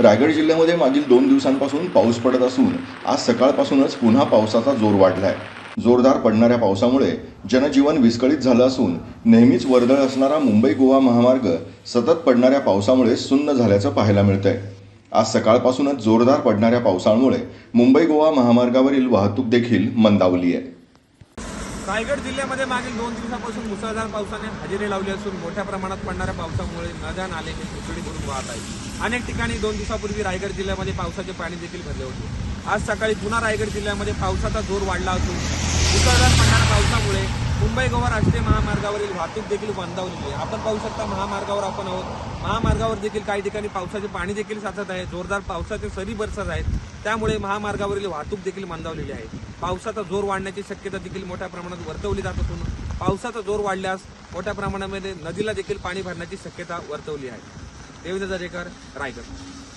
रायगड जिल्ह्यामध्ये मागील दोन दिवसांपासून पाऊस पडत असून आज सकाळपासूनच पुन्हा पावसाचा जोर वाढला आहे जोरदार पडणाऱ्या पावसामुळे जनजीवन विस्कळीत झालं असून नेहमीच वर्दळ असणारा मुंबई गोवा महामार्ग सतत पडणाऱ्या पावसामुळे सुन्न झाल्याचं पाहायला मिळतंय. आज सकाळपासूनच जोरदार पडणाऱ्या पावसामुळे मुंबई गोवा महामार्गावरील वाहतूक देखील मंदावली आहे. रायगड जिल्ह्यामध्ये मागील दोन दिवसापासून मुसळधार पावसाने हजेरी लावली असून मोठ्या प्रमाणात पडणाऱ्या पावसामुळे नद्या नाले हे सुसडी भरून वाहत आहे अनेक ठिकाणी दोन दिवसापूर्वी रायगड जिल्ह्यामध्ये पावसाचे पाणी देखील भरले होते. आज सकाळी पुन्हा रायगड जिल्ह्यामध्ये पावसाचा जोर वाढला असून मुसळधार पडणाऱ्या पावसामुळे मुंबई गोवा राष्ट्रीय महामार्गावरील वाहतूक देखील मंदावलेली आहे आपण पाहू शकता महामार्गावर आपण आहोत. महामार्गावर देखील काही ठिकाणी पावसाचे पाणी देखील साचत आहे. जोरदार पावसाचे सरी बरसत आहेत. त्यामुळे महामार्गावरील वाहतूक देखील मंदावलेली आहे. पावसाचा जोर वाढण्याची शक्यता देखील मोठ्या प्रमाणात वर्तवली जात असून पावसाचा जोर वाढल्यास मोठ्या प्रमाणामध्ये नदीला देखील पाणी भरण्याची शक्यता वर्तवली आहे. देवेंद्र दरेकर रायगड.